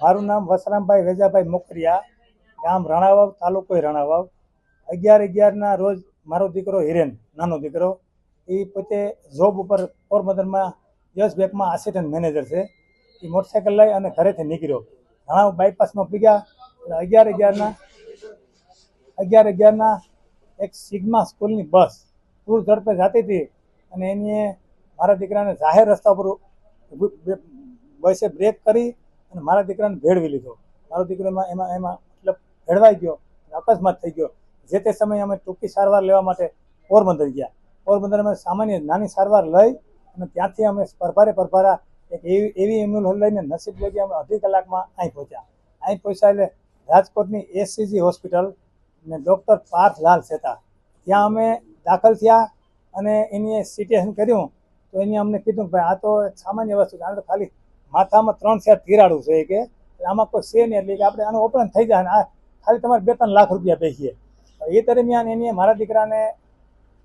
મારું નામ વસરામભાઈ વેજાભાઈ મોકરિયા, ગામ રણાવાવ, તાલુકો રણાવાવ. અગિયાર અગિયારના રોજ મારો દીકરો હિરેન, નાનો દીકરો એ પોતે જોબ ઉપર પોરબંદરમાં યસ બેંકમાં આસિસ્ટન્ટ મેનેજર છે. એ મોટરસાઇકલ લઈ અને ઘરેથી નીકળ્યો. રણાવ બાયપાસમાં પીગ્યા એટલે અગિયાર અગિયારના અગિયાર અગિયારના એક સિગ્મા સ્કૂલની બસ પૂર ઝડપે જતી હતી અને એની મારા દીકરાને જાહેર રસ્તા પર બસે બ્રેક કરી અને મારા દીકરાને ભેળવી લીધો. મારો દીકરો એમાં એમાં મતલબ ભેળવાઈ ગયો, અકસ્માત થઈ ગયો. જે તે સમયે અમે ટૂંકી સારવાર લેવા માટે પોરબંદર ગયા. પોરબંદર અમે સામાન્ય નાની સારવાર લઈ અને ત્યાંથી અમે પરભારે પરભારા એક એવી એવી એમ્બ્યુલન્સ લઈને નસીબ લગી અમે અઢી કલાકમાં અહીં પહોંચ્યા. અહીં પહોંચ્યા એટલે રાજકોટની એસસીજી હોસ્પિટલ ને ડૉક્ટર પાર્થ લાલ સેતા. ત્યાં અમે દાખલ થયા અને એની સિટેશન કર્યું. તો એને અમને કીધું ભાઈ આ તો સામાન્ય વસ્તુ છે. આ તો ખાલી માથામાં ત્રણ સેટ તિરાડું છે કે આમાં કોઈ છે નહીં એટલે કે આપણે આનું ઓપરેશન થઈ જાય આ ખાલી તમારે બે ત્રણ લાખ રૂપિયા પૈકીએ એ દરમિયાન એની મારા દીકરાને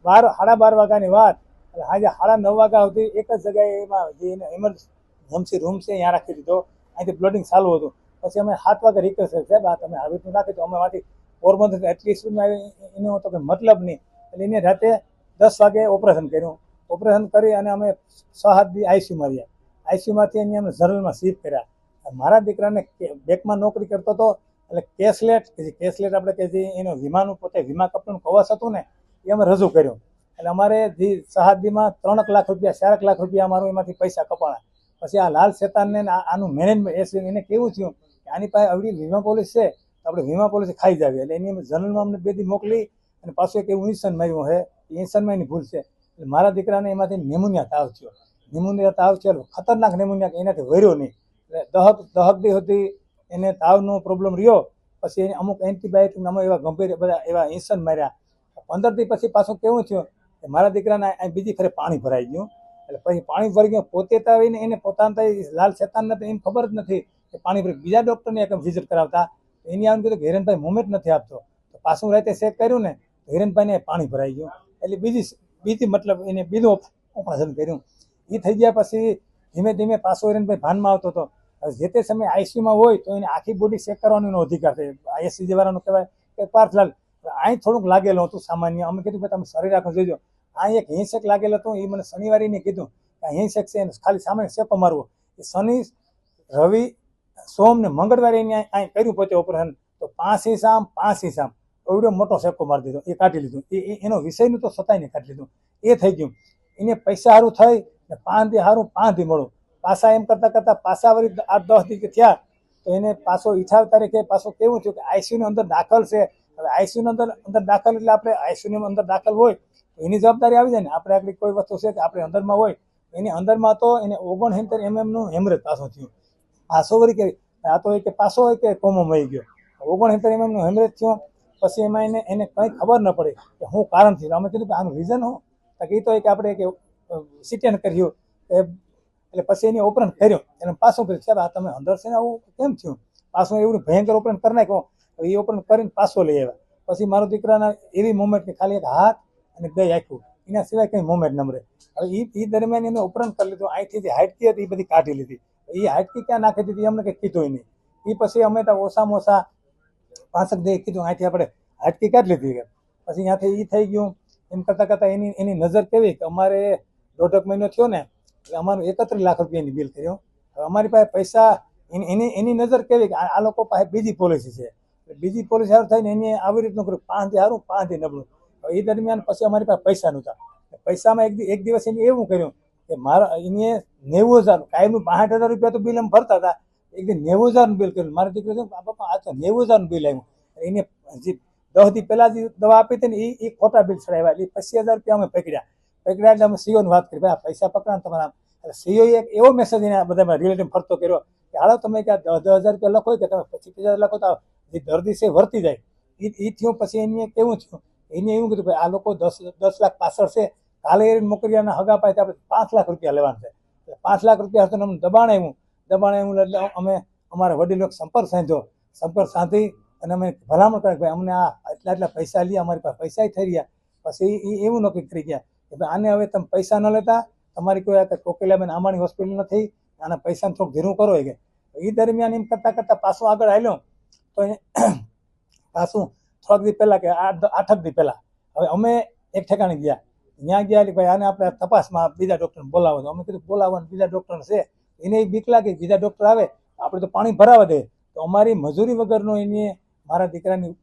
બાર, સાડા બાર વાગ્યાની વાત. એટલે આજે સાડા નવ વાગ્યા સુધી એક જ જગ્યાએ એમાં જે એને એમરજન્સી રૂમ છે ત્યાં રાખી દીધો. અહીંથી બ્લડિંગ ચાલુ હતું. પછી અમે સાત વાગે રિક્વેસ્ટ સાહેબ, આ તમે આવી રીતનું નાખી તો અમે માંથી પોરબંદર એટલી સ્પીડમાં આવી એનો તો કંઈ મતલબ નહીં. એટલે એને રાતે દસ વાગે ઓપરેશન કર્યું. ઓપરેશન કરી અને અમે છ, સાત દી આઈસીયુમાં રહ્યા. આઈસીયુમાંથી એની અમે જનરલમાં શિફ્ટ કર્યા. મારા દીકરાને બેંકમાં નોકરી કરતો હતો, એટલે કેશલેટ, કે જે કેશલેટ આપણે કે જે એનો વીમાનું પોતે વીમા કંપનીનું કવચ હતું ને, એ અમે રજૂ કર્યું. એટલે અમારે જે સહાદીમાં ત્રણક લાખ રૂપિયા, ચારક લાખ રૂપિયા અમારું એમાંથી પૈસા કપાણા. પછી આ લાલ શેતાનને આનું મેનેજમેન્ટ એને કેવું થયું કે આની પાસે આવડી વીમા પોલિસી છે, તો આપણે વીમા પોલિસી ખાઈ જાવી. એટલે એની અમે જનરલમાં અમને બે દી મોકલી અને પાછું એક એવું ઇન્સન માર્યું છે ઇન્સનમાં એની ભૂલ છે. એટલે મારા દીકરાને એમાંથી નેમોનિયા તાવ થયો. નેમોનિયા તાવ થયો ખતરનાક નિમોનિયા એનાથી વર્યો નહીં. એટલે દહક દહક દી હતી, એને તાવનો પ્રોબ્લેમ રહ્યો. પછી એને અમુક એન્ટીબાયોટિક નામો એવા ગંભીર બધા એવા ઇન્સન માર્યા. પંદર દી પછી પાછું કેવું થયું કે મારા દીકરાને બીજી ફરે પાણી ભરાઈ ગયું. એટલે પછી પાણી ભરી ગયું. પોતે તાવીને એને પોતાના લાલ શેતાનને તો એમ ખબર જ નથી કે પાણી ભરી બીજા ડૉક્ટરને એક વિઝિટ કરાવતા. એની આવીને કીધું કે હિરેનભાઈ મુમેન્ટ નથી આપતો. તો પાછું રાતે ચેક કર્યું ને, તો હિરેનભાઈને પાણી ભરાઈ ગયું. એટલે બીજી બીજી મતલબ એને બીજું ઓપરેશન કર્યું. એ થઈ ગયા પછી ધીમે ધીમે પાછો હિરેનભાઈ ભાનમાં આવતો હતો. જે તે સમયે આઈસીયુમાં હોય તો એને આખી બોડી ચેક કરવાનો અધિકાર છે. આઈએસસી વાળાનો કહેવાય કે પાર્થલાલ અહીં થોડુંક લાગેલું હતું સામાન્ય. અમે કીધું કે તમે શરીર રાખો, જોજો. આ એક હિંસેક લાગેલો હતો એ મને શનિવારે એને કીધું કે હિંસક છે, એને ખાલી સામે શેકો મારવો. એ શનિ, રવિ, સોમ ને મંગળવારે એને અહીં કર્યું પોતે ઓપરેશન તો પાંચ હિસામ પાંચ હિસામ એવડો મોટો શેકો મારી દીધો. એ કાઢી લીધું. એ- એનો વિષયનું તો સતાઈને કાઢી લીધું. એ થઈ ગયું. એને પૈસા સારું થઈ ને હારું દી મળું. પાછા એમ કરતાં કરતાં પાછા વળી આઠ દસ દી થયા, તો એને પાછો ઈચ્છા તારીખે પાછો કેવું થયું કે આઈસીયુની અંદર દાખલ છે. હવે આઈસીયુની અંદર અંદર દાખલ એટલે આપણે આઈસીયુની અંદર દાખલ હોય એની જવાબદારી આવી જાય ને. આપણે આગળ કોઈ વસ્તુ છે કે આપણે અંદરમાં હોય એની અંદરમાં તો એને ઓગણસિત્તેર એમએમનું હેમરેજ પાછું થયું. પાછો વળી કે આ તો એ કે પાછો હોય કે કોમો મળી ગયો. ઓગણસિત્તેર એમએમનું હેમરેજ થયું, પછી એમાં એને એને કંઈ ખબર ન પડી કે શું કારણ થયું. અમે કીધું કે આનું રીઝન હું કે એ તો એક આપણે કે સિટેન કર્યું એટલે પછી એની ઓપરેન કર્યું. એને પાછું કર્યું. સાહેબ, આ તમે અંદર છે ને આવું કેમ થયું? પાછું એવું ભયંકર ઓપરેન કરી નાખ્યું. એ ઓપરેન કરીને પાછો લઈ આવ્યા. પછી મારો દીકરાના એવી મોમેન્ટ કે ખાલી એક હાથ અને બે આખું. એના સિવાય કંઈ મોમેન્ટ નમરે હવે એ દરમિયાન એને ઓપરેન કરી લીધું. અહીંથી જે હાઇટકી હતી એ બધી કાઢી લીધી. એ હાઇટકી ક્યાં નાખી દીધી? અમને કંઈ કીધું નહીં. એ પછી અમે તો ઓછામાં ઓછા પાંસઠ દે કીધું. અહીંથી આપણે હાટકી કાઢી લીધી. પછી ત્યાંથી એ થઈ ગયું. એમ કરતાં કરતાં એની એની નજર કેવી? કે અમારે દોઢક મહિનો થયો ને, એટલે અમારું એકત્રીસ લાખ રૂપિયાની બિલ કર્યું. અમારી પાસે પૈસા, એની એની નજર કેવી કે આ લોકો પાસે બીજી પોલિસી છે. બીજી પોલિસી સારું થઈને એની આવી રીતનું કર્યું. પાંચથી સારું, પાંચથી નબળું. એ દરમિયાન પછી અમારી પાસે પૈસા નહોતા. પૈસામાં એક એક દિવસ એને એવું કર્યું કે મારા એને નેવું હજાર કાયમનું બાસઠ હજાર રૂપિયા તો બિલ એમ ભરતા હતા. એક દિવસ નેવું હજારનું બિલ કર્યું. મારા દીકરી બાપા, આ તો નેવું હજારનું બિલ આવ્યું. એને જે દસ દી પહેલા જે દવા આપી હતી ને એ એ ખોટા બિલ ચડાવ્યા. એટલે પચીસ હજાર રૂપિયા અમે પકડ્યા પકડ્યા એટલે અમે સીઓને વાત કરી, ભાઈ પૈસા પકડા તમારા એટલે સીઓ એક એવો મેસેજ એને બધા રિલેટિવ ફરતો કર્યો કે, હાલો, તમે કે દસ દસ હજાર રૂપિયા લખો કે તમે પચીસ હજાર લખો તો જે દર્દી છે વર્તી જાય. એ એ થયું. પછી એને કેવું થયું, એને એવું કીધું, ભાઈ, આ લોકો દસ દસ લાખ પાછળ છે. કાલે એ મોકરિયાના હગા પાસે આપણે પાંચ લાખ રૂપિયા લેવાના છે. પાંચ લાખ રૂપિયા હતો અમને દબાણ આવ્યું દબાણ આવ્યું એટલે અમે, અમારા વડીલો સંપર્ક સાંધ્યો. સંપર્ક સાંધી અને અમે ભલામણ કરી ભાઈ, અમને આ એટલા એટલા પૈસા લઈએ અમારી પાસે પૈસા થઈ રહ્યા. પછી એ એવું નક્કી કરી ગયા. કે ભાઈ આને હવે તમે પૈસા ન લેતા, તમારી કોઈ આ કોકિલાબેન આમાણી હોસ્પિટલ નથી, આના પૈસાને થોડુંક ધીરું કરો કે. એ દરમિયાન એમ કરતાં કરતાં પાછું આગળ આવ્યો તો પાછું થોડાક દી પહેલાં કે આઠ આઠક દી પહેલાં, હવે અમે એક ઠેકાણે ગયા. ત્યાં ગયા એટલે ભાઈ આને આપણે તપાસમાં બીજા ડૉક્ટરને બોલાવો અમે કીધું બોલાવવાનું, બીજા ડૉક્ટર છે. એને બીક લાગે બીજા ડૉક્ટર આવે, આપણે તો પાણી ભરાવા દે. તો અમારી મજૂરી વગરનો એને મારા દીકરાની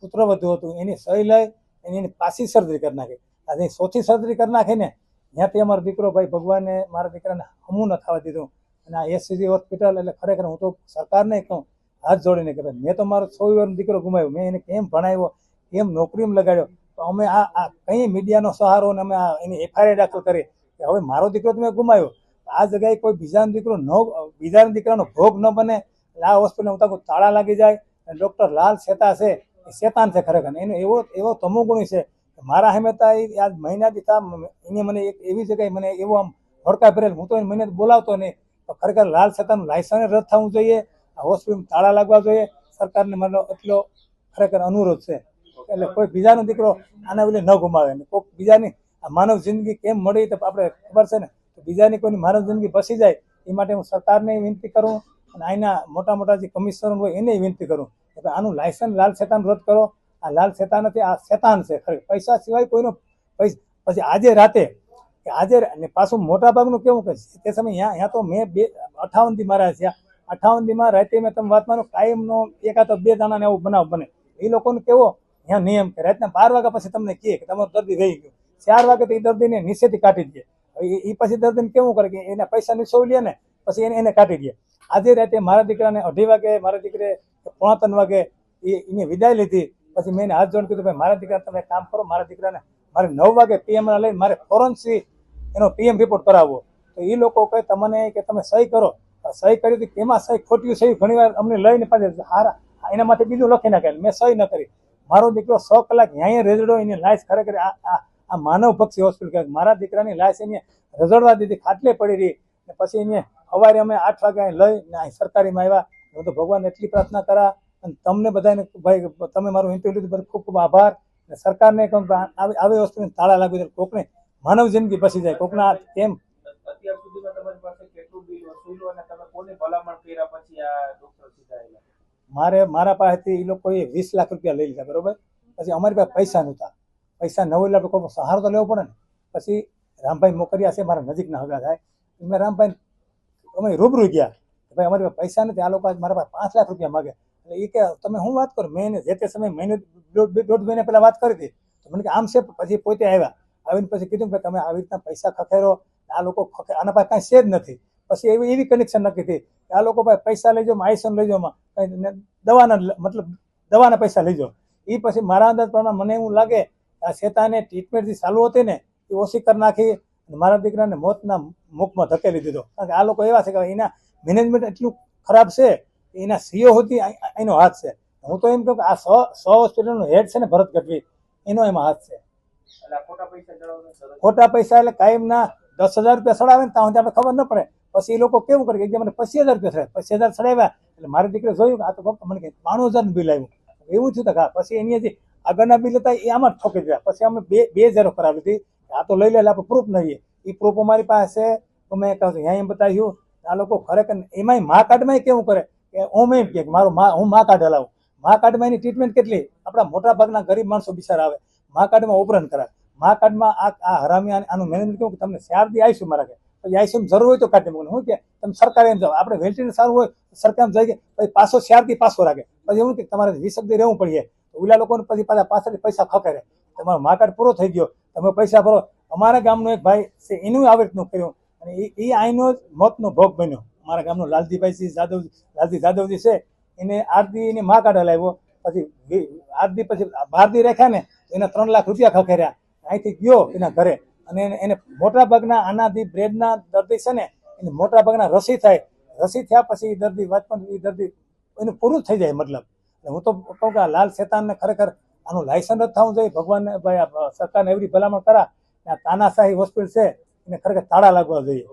પુત્ર વધુ હતું, એની સહી લઈ એની એની પાછી સર્જરી કરી નાખી. આજે સોથી સર્જરી કરી નાખી ને ત્યાંથી અમારો દીકરો ભાઈ ભગવાને મારા દીકરાને હમું ન થવા દીધું. અને આ એસસીજી હોસ્પિટલ એટલે ખરેખર હું તો સરકારને કહું, હાથ જોડીને કે ભાઈ મેં તો મારો છ વર્ષનો દીકરો ગુમાવ્યો, મેં એને કેમ ભણાવ્યો, કેમ નોકરીમાં લગાડ્યો? તો અમે આ આ કંઈ મીડિયાનો સહારો અને અમે આ એની એફઆઈઆર દાખલ કરી કે હવે મારો દીકરો તમે ગુમાવ્યો. આ જગ્યાએ કોઈ બીજાનો દીકરો ન, બીજાના દીકરાનો ભોગ ન બને. એટલે આ હોસ્પિટલ હું તાકો તાળા લાગી જાય. અને ડૉક્ટર લાલ શેતા છે, એ શેતાન છે ખરેખર. એનો એવો એવો તમોગુણી છે મારા હેમેતા આજ મહિનાથી તા એને મને એક એવી જગ્યાએ મને એવો આમ ભડકા ભરેલ. હું તો એને મહિને બોલાવતો નહીં. તો ખરેખર લાલ શેતાનું લાયસન્સ રદ થવું જોઈએ. આ હોસ્પિટલ તાળા લાગવા જોઈએ. સરકારને મને એટલો ખરેખર અનુરોધ છે. એટલે કોઈ બીજાનો દીકરો આના વિલે ન ગુમાવે ને કોઈક બીજાની આ માનવ જિંદગી કેમ મળી તો આપણે ખબર છે ને. બીજાની કોઈની માનવ જિંદગી બસી જાય એ માટે હું સરકારને વિનંતી કરું અને અહીંના મોટા મોટા જે કમિશનર હોય એને વિનંતી કરું કે આનું લાયસન્સ લાલ શેતાન રદ કરો. આ લાલ શેતાન નથી, આ શેતાન છે. ખરી, પૈસા સિવાય કોઈનો પૈસા, પછી આજે રાતે આજે અને પાછું મોટા ભાગનું કેવું કે તે સમય અહીંયા અહીંયા તો મેં બે અઠાવનથી મારા છે. અઠાવન દીમાં રાતે મેં તમે વાત માનો, કાયમનો તો બે દાણાને એવું બનાવ બને. એ લોકોને કેવો, અહીંયા નિયમ કે રાતના બાર વાગ્યા પછી તમને કહે કે તમારો દર્દી રહી ગયો. ચાર વાગે તો એ દર્દીને નીચેથી કાઢી દે. એ પછી દર્દીને કેવું કરે કે એના પૈસા નીચોવી લે ને, પછી એને એને કાઢી દે. આજે રાતે મારા દીકરાને અઢી વાગે, મારા દીકરે પોણા ત્રણ વાગે એ, એને વિદાય લીધી. પછી મેં હાથ જોઈને કીધું, ભાઈ, મારા દીકરા, તમે કામ કરો, મારા દીકરાને મારે નવ વાગે પીએમ લઈને મારે ફોરન્સી એનો પીએમ રિપોર્ટ કરાવવો. તો એ લોકો કહે, તમને કે તમે સહી કરો. સહી કરી હતી કેમાં સહી ખોટી સહી ઘણી વાર અમને લઈને પાછી હારા એના માટે બીજું લખી નાખેલ. મેં સહી ન કરી. મારો દીકરો સો કલાક અહીંયા રેઝડો એની લાશ ખરેખર આ આ માનવ પક્ષી હોસ્પિટલ મારા દીકરાની લાશ એને રજડવા દીધી, ખાટલે પડી રહી. ને પછી એને સવારે અમે આઠ વાગે લઈ ને સરકારીમાં આવ્યા. હું તો ભગવાન એટલી પ્રાર્થના કરા અને તમને બધાને ભાઈ તમે મારું ઇન્ટરવ્યુ લીધું બધું ખૂબ ખૂબ આભાર. સરકારને કહું આવી આવી વસ્તુને તાળા લાગવી જોઈએ કોકને માનવ જિંદગી બસી જાય. કોકના કેમ? મારે મારા પાસેથી એ લોકોએ વીસ લાખ રૂપિયા લઈ લીધા બરોબર? પછી અમારી પાસે પૈસા નહોતા. પૈસા ન હોય એટલે સહારો તો લેવો પડે ને? પછી રામભાઈ મોકરિયા છે મારા નજીકના હગા થાય. મેં રામભાઈ અમે રૂબરૂ ગયા. ભાઈ અમારી પાસે પૈસા નથી. આ લોકો આજ મારા પાસે પાંચ લાખ રૂપિયા માગે એટલે એ કે, તમે શું વાત કરો? મેં જે તે સમયે મહિને દોઢ મહિના પહેલાં વાત કરી હતી. તો મને કે, આમ છે, પછી પોતે આવ્યા. આવીને પછી કીધું કે, તમે આવી રીતના પૈસા ખખેરો. આ લોકો ખખે, આના પાસે કાંઈ છે જ નથી. પછી એવી એવી કનેક્શન નક્કી થઈ. કે આ લોકો પાસે પૈસા લઈ જાઓ આઈસન લઈ જાઓ કંઈ દવાના મતલબ દવાના પૈસા લઈ જાઓ. એ પછી મારા અંદાજ પ્રમાણે મને એવું લાગે કે આ શેતાને ટ્રીટમેન્ટ જે ચાલુ હતી ને, એ ઓછી કરી નાખી મારા દીકરાને મોતના મુખમાં ધકેલી દીધો. કારણ કે આ લોકો એવા છે કે એના મેનેજમેન્ટ એટલું ખરાબ છે એના સીઓ હતી એનો હાથ છે. હું તો એમ કહું કે આ સો સો હોસ્પિટલનો હેડ છે ને ભરત ગઢવી એનો એમાં હાથ છે. ખોટા પૈસા એટલે કાયમ ના કાયમના દસ હજાર રૂપિયા સડાવે ને ત્યાં આપણે ખબર ન પડે. પછી એ લોકો કેવું કરે કે મને પચીસ હજાર રૂપિયા ચડાવે. પચીસ હજાર સડાવ્યા એટલે મારી દીકરી જોયું કે આ તો પપ્પા મને કે બાણું હજારનું બિલ આવ્યું એવું થયું હા પછી એની જે આગળના બિલ હતા એ આમાં જ ઠોકી દીધા. પછી અમે બે બે હજારો કરાવી હતી આ તો લઈ લે આપણે પ્રૂફ નહીં એ પ્રૂફ અમારી પાસે તો મેં કહ્યું અહીંયા એમ બતાવ્યું. આ લોકો ખરેખર એમાંય મા કાર્ડમાં કેવું કરે? કે ઓમ એમ કે મારો હું મા કાર્ડ હલાવું મા કાર્ડમાં એની ટ્રીટમેન્ટ કેટલી? આપણા મોટા ભાગના ગરીબ માણસો બિચારા આવે. મા કાર્ડમાં ઓપરેશન કરાવે. મા કાર્ડમાં આ આ હરામી આને- મેનેજમેન્ટ કેવું કે તમને શારદી મારા ઘરે પછી આઈસીએમ જરૂર હોય તો કાઢી મૂકે હું કે તમે સરકારે એમ જાઓ આપણે વેન્ટિલેટર સારું હોય સરકાર જાય કે પછી પાછો ચાર દી પાછો રાખે. પછી એવું કે તમારે વીસ દી રહેવું પડીએ ઓલા લોકોને પછી પાછા પાછળ પૈસા ખખેરે તમારો મા કાર્ડ પૂરો થઈ ગયો. તમે પૈસા ભરો. અમારા ગામનો એક ભાઈ છે, એનું આવી રીતનું કર્યું. અને એ આઈનો જ મોતનો ભોગ બન્યો. અમારા ગામનો લાલજીભાઈ જાદવ, લાલજી જાદવજી છે, એને એને મા કાર્ડ હલાવ્યો પછી આરતી પછી બાર દી રાખ્યા ને, એને ત્રણ લાખ રૂપિયા ખખેર્યા. અહીંથી ગયો એના ઘરે. અને એને- મોટા ભાગના આનાથી બ્રેડના દર્દી છે ને, એને મોટા ભાગના રસી થાય. રસી થયા પછી એ દર્દી વાંચપણ દર્દી એનું પૂરું થઈ જાય મતલબ. હું તો કહું કે લાલ શેતાનને ખરેખર આનું લાયસન્સ જ થવું જોઈએ. ભગવાનને, ભાઈ સરકારને એવી ભલામણ કરા. આ તાનાશાહી હોસ્પિટલ છે, એને ખરેખર તાળા લાગવા જોઈએ.